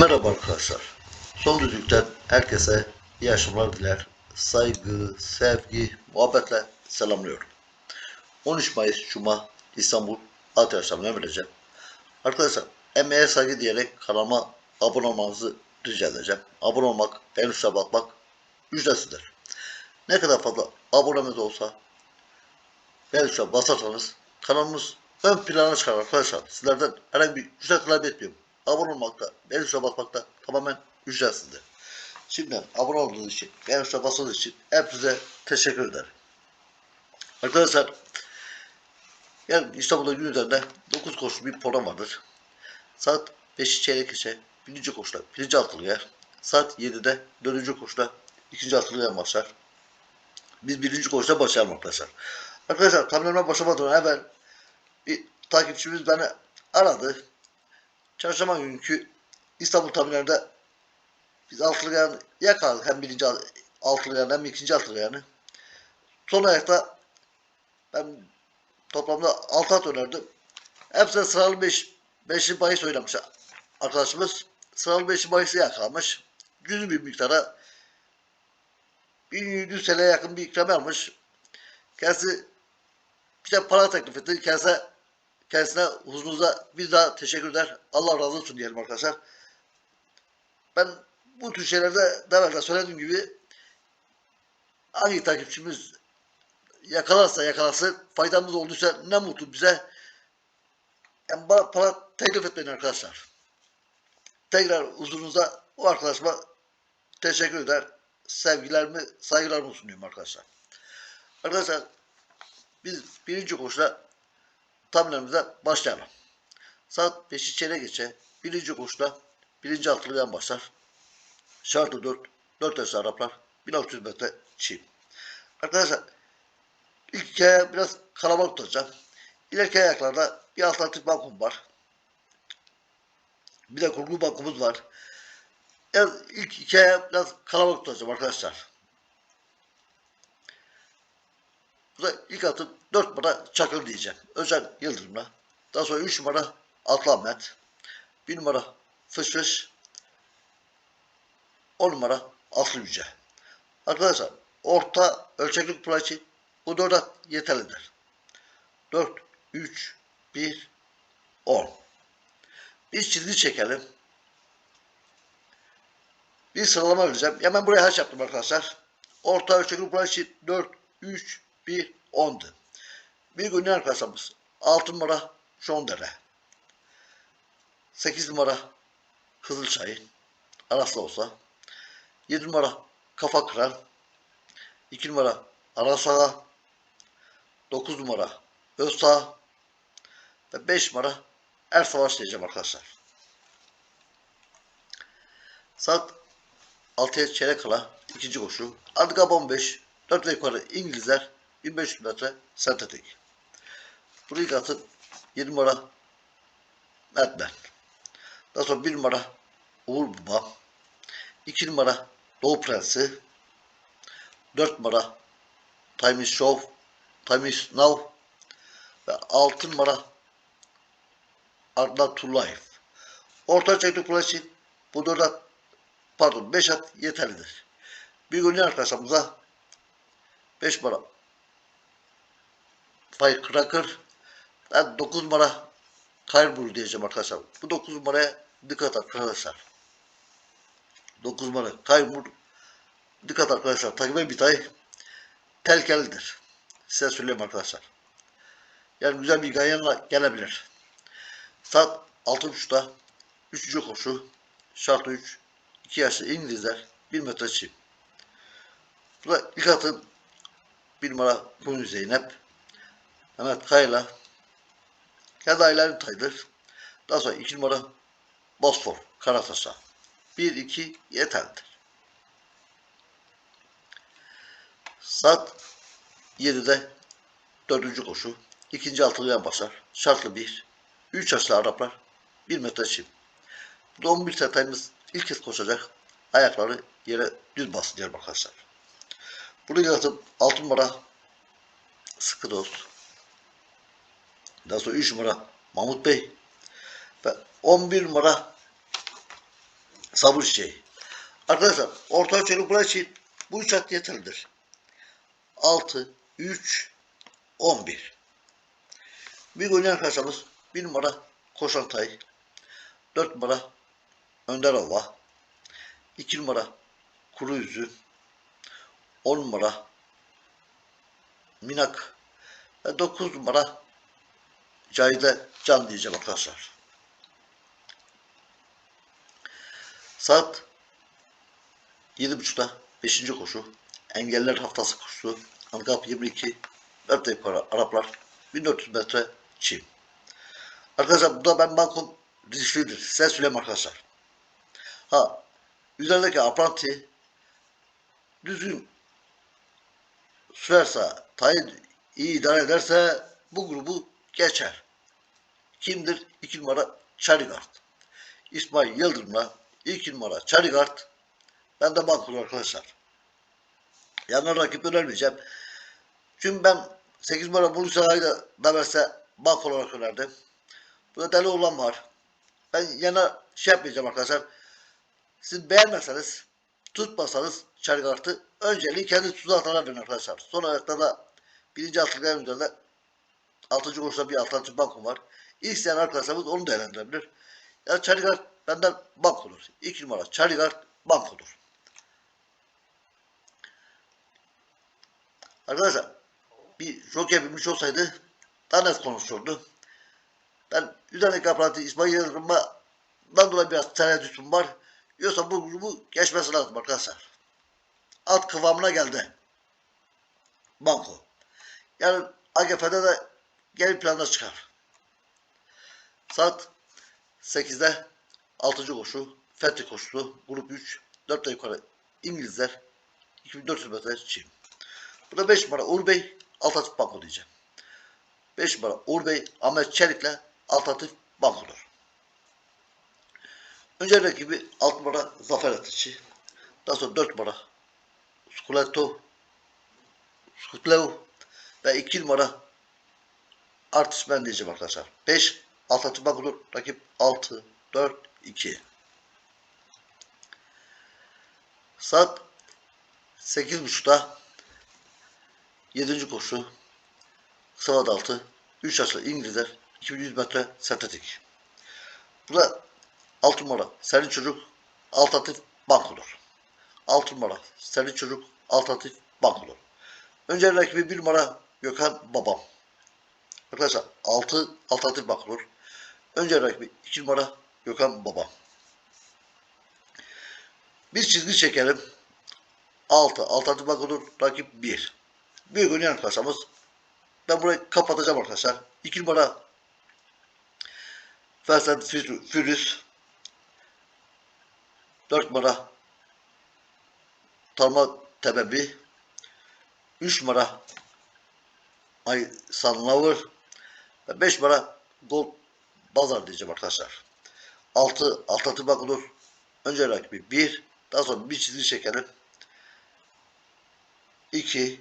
Merhaba arkadaşlar. Son düzlükten herkese iyi akşamlar diler. Saygı, sevgi, muhabbetle selamlıyorum. 13 Mayıs Cuma İstanbul At Yaşamına vereceğim. Arkadaşlar emeğe saygı diyerek kanalıma abone olmanızı rica edeceğim. Abone olmak, en üstte bakmak ücretsizdir. Ne kadar fazla abonemiz olsa en üstte basarsanız kanalımız ön plana çıkar arkadaşlar. Sizlerden herhangi bir ücret talep etmiyorum. Abone olmakta, en üstte basmakta tamamen ücretsizdir. Şimdiden abone olduğunuz için, en üstte bastığınız için hepinize teşekkür ederim. Arkadaşlar yani İstanbul'da gün üzerinde 9 koşulu bir program vardır. Saat 5 çeyrek geçe birinci koşuda birinci altılı yer. Saat 7'de dördüncü koşuda ikinci altılı yer başlar. Biz birinci koşuda başlayalım arkadaşlar. Arkadaşlar tahminlerime başlamadan evvel bir takipçimiz beni aradı. Çarşamba günkü İstanbul tahminlerinde biz altılı yani yakaladık hem birinci al- altılı yani hem ikinci altılı yani. Son ayakta ben toplamda 6 at önerdim. Hepsine sıralı 5 beşli bahis oynamış arkadaşımız. Sıralı 5'li bahisi yakalamış. Cüzi bir miktara 1700 TL'ye yakın bir ikram almış. Kendisi bize para teklif etti. Kendisine, kendisine huzurunuza bir daha teşekkür eder. Allah razı olsun diyelim arkadaşlar. Ben bu tür şeylerde devamlı söylediğim gibi hangi takipçimiz yakalarsa yakalasın faydamız olduysa ne mutlu bize. Yani bana para teklif etmeyin arkadaşlar. Tekrar huzurunuza bu arkadaşıma teşekkür eder. Sevgilerimi, saygılarımı sunuyorum arkadaşlar. Arkadaşlar biz birinci koşuda tahminlerimize başlayalım. Saat 5'i çeyrek geçe birinci koşuda birinci altılıdan başlar. Şartı 4, 4 yaş Araplar, 1600 metre çiğ. Arkadaşlar ilk hikaye biraz kalabalık tutacağım. İleriki ayaklarda bir alternatif bankum var. Bir de kurgu bankumuz var. Yani ilk hikaye biraz kalabalık tutacağım arkadaşlar. Bu da ilk atım 4 numara Çakır diyeceğim. Özel Yıldırım'la. Daha sonra 3 numara Atlı Ahmet. 1 numara Fış Fış. 10 numara Aslı Yüce. Arkadaşlar orta ölçeklik için bu 4 at yeterlidir. 4, 3, 1, 10. Bir çizgi çekelim. Bir sıralama vereceğim. Hemen buraya haş yaptım arkadaşlar. Orta ölçekli için 4, 3, 1, 10'du. Bir gün arkadaşlarımız 6 numara Şondere. 8 numara Kızılçay'ın araslı olsa. 7 numara Kafa Kıran. 2 numara Arasağa. 9 numara Özsağ. Ve 5 numara Er Savaş diyeceğim arkadaşlar. Saat 6'ya çeyrek kala ikinci koşu. Adga 15. 4 ve yukarı İngilizler 1500 metre sentetik. Burayı atıp 7 numara Batman. Daha sonra 1 numara Uğur Baba. 2 numara Doğu Prensi. 4 numara Time is Show. Time is Now. Ve 6 numara Arda Life. Orta çektik kulağı için bu 4 at pardon 5 at yeterlidir. Bir gün arkadaşlarımıza 5 numara Firecracker ben 9 numara Kaybur diyeceğim arkadaşlar. Bu 9 numaraya dikkat arkadaşlar. 9 numara Kaybur dikkat arkadaşlar. Takibe bir tay tehlikelidir. Size söyleyeyim arkadaşlar. Yani güzel bir ganyanla gelebilir. Saat 6.30'da 3. koşu şartı 3 2 yaşlı İngilizler 1 metre çim. Bu da ilk atım 1 numara Kunu Zeynep Mehmet Kayla ailenin taydır. Daha sonra 2 numara Bosfor Karataş'a 1-2 yeterlidir. Saat 7'de dördüncü koşu. ikinci altılıyan başlar. Şartlı 1. 3 yaşlı Araplar 1 metre çim. Bu da 11 setayımız ilk kez koşacak. Ayakları yere düz basıyor arkadaşlar. Buraya atıp 6 numara sıkı dost. Daha sonra 3 numara Mahmut Bey ve 11 numara sabır çiçeği. Arkadaşlar orta ölçülü kura için bu üç at yeterlidir. 6, 3, 11. Bir oynayan arkadaşlarımız bir numara Koşan Tay, 4 numara Önder Ova, 2 numara Kuru Yüzü, 10 numara Minak ve 9 numara Cahide Can diyeceğim arkadaşlar. Saat 7.30'da 5. koşu. Engeller haftası koşusu. Handikap 22. 4 yukarı Araplar. 1400 metre çim. Arkadaşlar bu da ben bankom risklidir. Size söyleyeyim arkadaşlar. Ha üzerindeki apranti düzgün sürerse, tayin iyi idare ederse bu grubu geçer. Kimdir? 2 numara Charigard. İsmail Yıldırım'la 2 numara Charigard. Ben de bankolu arkadaşlar. Yanına rakip önermeyeceğim. Çünkü ben 8 numara Bursa'yı da, verse bank olarak önerdim. Burada deli olan var. Ben yana şey yapmayacağım arkadaşlar. Siz beğenmezseniz tutmasanız Charigard'ı önceliği kendi tuzu atana verin arkadaşlar. Son ayakta da birinci atlıkların üzerinde 6. koşuda bir alternatif bankum var. İsteyen arkadaşlarımız onu değerlendirebilir. Ya Charigard benden bank olur. 2 numara Charigard bank olur. Arkadaşlar bir jockey bilmiş olsaydı daha net konuşurdu. Ben üzerindeki aparatı İsmail Yıldırım'dan dolayı biraz tereddütüm var. Yoksa bu grubu geçmesi lazım arkadaşlar. Alt kıvamına geldi. Banko. Yani AGF'de de geri planda çıkar. Saat 8'de 6. koşu, Fethi koşusu, grup 3, 4 yukarı İngilizler, 2400 metre çim. Bu da 5 numara Uğur Bey, alternatif banko diyeceğim. 5 numara Uğur Bey, Ahmet Çelik'le alternatif bankodur. Önce rakibi 6 numara Zafer Atıcı. Daha sonra 4 numara Skuleto, Skutlev ve 2 numara Artist ben diyeceğim arkadaşlar. 5 alternatif bankodur. Rakip 6, 4, 2. Saat 8.30'da 7. koşu Sıvat altı 3 yaşlı İngilizler 2100 metre sentetik. Bu da 6 numara Serin Çocuk alternatif bankodur. 6 numara Serin Çocuk alternatif bankodur. Önce rakibi 1 numara Gökhan Babam. Arkadaşlar 6 alternatif bankodur. Önce rakibi 2 numara Gökhan Babam. Bir çizgi çekelim. 6 alternatif bankodur. Rakip 1. Bir gün arkadaşlarımız ben burayı kapatacağım arkadaşlar. 2 numara Fersen Fürüz 4 numara Tarma Tebebi 3 numara Ay Sunlover ve 5 numara Gold Bazar diyeceğim arkadaşlar. 6 alternatif bak olur. Önce rakibi 1 daha sonra bir çizgi çekelim. 2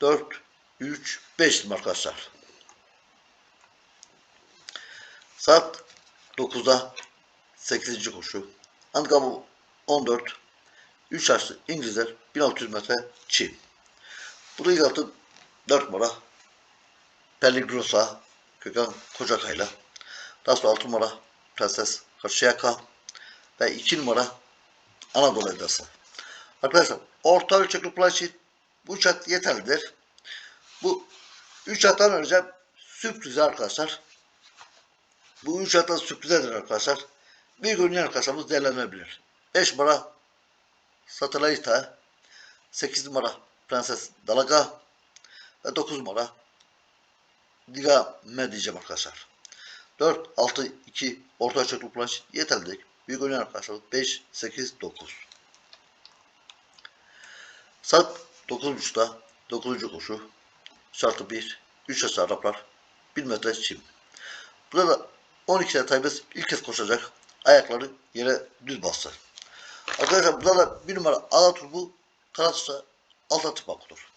4 3 5 arkadaşlar. Saat 9'da 8. koşu. Handikapı 14. 3 yaşlı İngilizler 1600 metre Çin. Burayı yaptım 4 numara Pelligrosa Köken Kocakay'la. Daha sonra 6 numara Prenses Karşıyaka ve 2 numara Anadolu Edası. Arkadaşlar orta ölçekli plan bu üç at yeterlidir. Bu üç attan önce sürpriz arkadaşlar. Bu üç attan sürprizedir arkadaşlar. Bir gün arkadaşlarımız değerlendirebilir. 5 numara Satellite 8 numara Prenses Dalaga ve 9 numara Diga Me diyeceğim arkadaşlar. 4, 6, 2 orta ölçekli plan için yeterlidir. Büyük oynayan arkadaşlar 5, 8, 9. Saat 9.30'da 9. koşu. Şartı 1. 3 aşağı Araplar. 1 metre çim. Burada da 12 tane taybes ilk kez koşacak. Ayakları yere düz bastı. Arkadaşlar burada da 1 numara Ağa Turbu Karataş'a alternatif bankodur.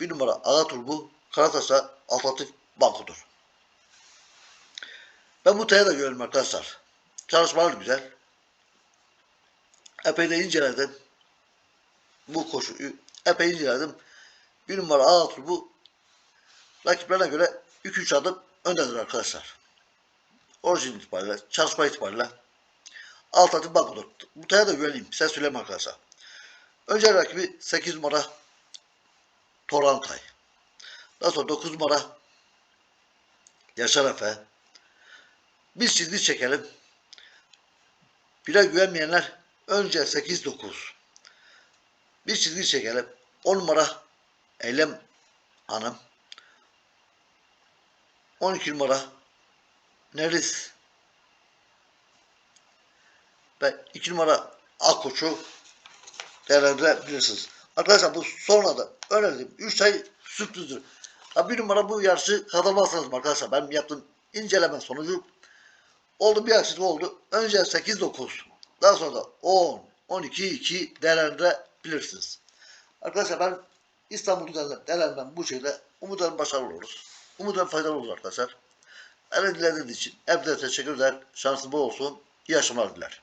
1 numara Ağa Turbu Karataş'a alternatif bankodur. Ben bu taya da görelim arkadaşlar. Çalışmalar güzel. epey de inceledim. Bu koşuyu epey inceledim. Bir numara A bu rakiplerine göre 2-3 adım öndedir arkadaşlar. Orijin itibariyle, çalışma itibariyle alt adım bakılır. Bu taya da güveneyim. Size söyleyeyim arkadaşlar. Önce rakibi 8 numara Torantay. Daha sonra 9 numara Yaşar Efe. Bir çizgi çekelim. Bire güvenmeyenler önce 8-9. Bir çizgi çekelim. 10 numara Eylem Hanım. 12 numara Neris ve 2 numara Akkoç'u değerlendirebilirsiniz. Arkadaşlar bu sonra da önerdiğim 3 ay sürprizdir. Ha bir numara bu yarışı kazanmazsanız arkadaşlar benim yaptığım inceleme sonucu oldu bir aksilik oldu. Önce 8-9 daha sonra da 10 12-2 değerlendirebilirsiniz. Arkadaşlar ben İstanbul değerlendirmem bu şekilde umudarım başarılı oluruz. Umudarım faydalı olur arkadaşlar. Dinlediğiniz için hepinize teşekkürler. Şansınız bol olsun. İyi akşamlar diler.